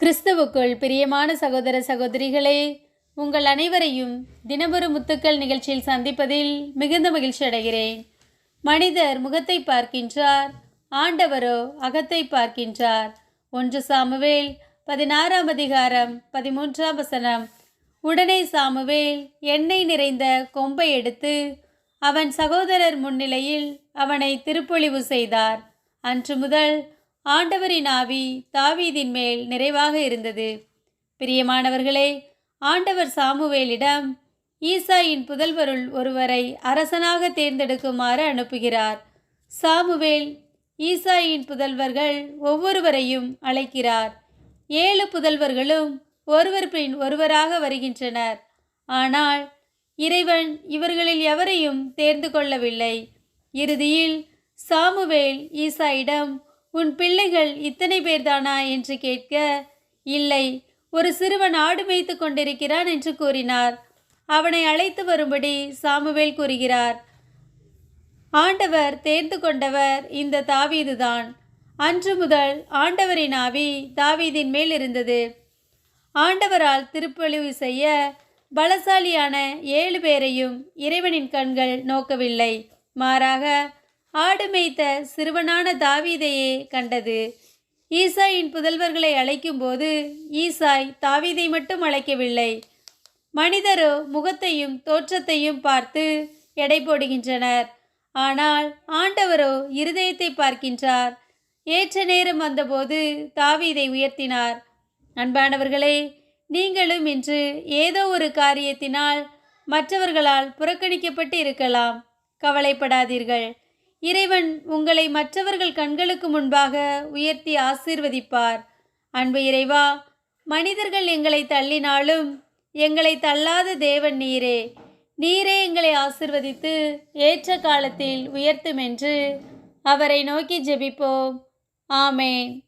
கிறிஸ்துவுக்குள் பிரியமான சகோதர சகோதரிகளே உங்கள் அனைவரையும் தினமொரு முத்துக்கள் நிகழ்ச்சியில் சந்திப்பதில் மிகுந்த மகிழ்ச்சி அடைகிறேன். மனிதர் முகத்தை பார்க்கின்றார் ஆண்டவரோ அகத்தை பார்க்கின்றார். ஒன்று சாமுவேல் பதினாறாம் அதிகாரம் பதிமூன்றாம் வசனம். உடனே சாமுவேல் எண்ணெய் நிறைந்த கொம்பை எடுத்து அவன் சகோதரர் முன்னிலையில் அவனை திருப்பொழிவு செய்தார். அன்று முதல் ஆண்டவரின் ஆவி தாவீதின் மேல் நிறைவாக இருந்தது. பிரியமானவர்களே ஆண்டவர் சாமுவேலிடம் ஈசாயின் புதல்வருள் ஒருவரை அரசனாக தேர்ந்தெடுக்குமாறு அனுப்புகிறார். சாமுவேல் ஈசாயின் புதல்வர்கள் ஒவ்வொருவரையும் அழைக்கிறார். ஏழு புதல்வர்களும் ஒருவர் பின் ஒருவராக வருகின்றனர். ஆனால் இறைவன் இவர்களில் எவரையும் தேர்ந்து கொள்ளவில்லை. இறுதியில் சாமுவேல் ஈசாயிடம் உன் பிள்ளைகள் இத்தனை பேர்தானா என்று கேட்க இல்லை ஒரு சிறுவன் ஆடு மேய்த்து கொண்டிருக்கிறான் என்று கூறினார். அவனை அழைத்து வரும்படி சாமுவேல் கூறுகிறார் ஆண்டவர் தேர்ந்து கொண்டவர் இந்த தாவீதுதான். அன்று முதல் ஆண்டவரின் ஆவி தாவீதின் மேல் இருந்தது. ஆண்டவரால் திருப்பொழிவு செய்ய பலசாலியான ஏழு பேரையும் இறைவனின் கண்கள் நோக்கவில்லை. மாறாக ஆடு மேய்த்த சிறுவனான தாவீதையே கண்டது. ஈசாயின் புதல்வர்களை அழைக்கும்போது ஈசாய் தாவீதை மட்டும் அழைக்கவில்லை. மனிதரோ முகத்தையும் தோற்றத்தையும் பார்த்து எடை போடுகின்றனர். ஆனால் ஆண்டவரோ இருதயத்தை பார்க்கின்றார். ஏற்ற நேரம் வந்தபோது தாவீதை உயர்த்தினார். அன்பானவர்களே நீங்களும் இன்று ஏதோ ஒரு காரியத்தினால் மற்றவர்களால் புறக்கணிக்கப்பட்டு இருக்கலாம். கவலைப்படாதீர்கள். இறைவன் உங்களை மற்றவர்கள் கண்களுக்கு முன்பாக உயர்த்தி ஆசீர்வதிப்பார். அன்பு இறைவா மனிதர்கள் எங்களை தள்ளினாலும் எங்களை தள்ளாத தேவன் நீரே. நீரே எங்களை ஆசிர்வதித்து ஏற்ற காலத்தில் உயர்த்தும் என்று அவரை நோக்கி ஜெபிப்போம். ஆமேன்.